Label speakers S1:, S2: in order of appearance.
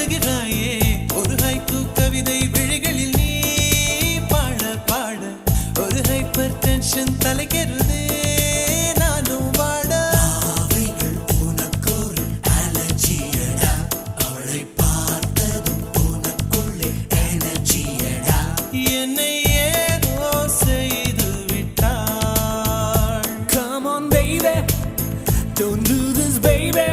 S1: காட்டுகிறாயே ஒரு ஹைக்கு கவிதை விழிகளில் நீ பாட பாட. ஒரு ஹைப்பர் டென்ஷன் தலைக்கிறதே நானும் வாட.
S2: உனக்கு அலர்ஜியடா அவளை பார்த்ததும் உனக்குள்ளே எனர்ஜியடா
S1: என்னை ஏதோ செய்து விட்டாள்.
S2: Come on Don't do this baby.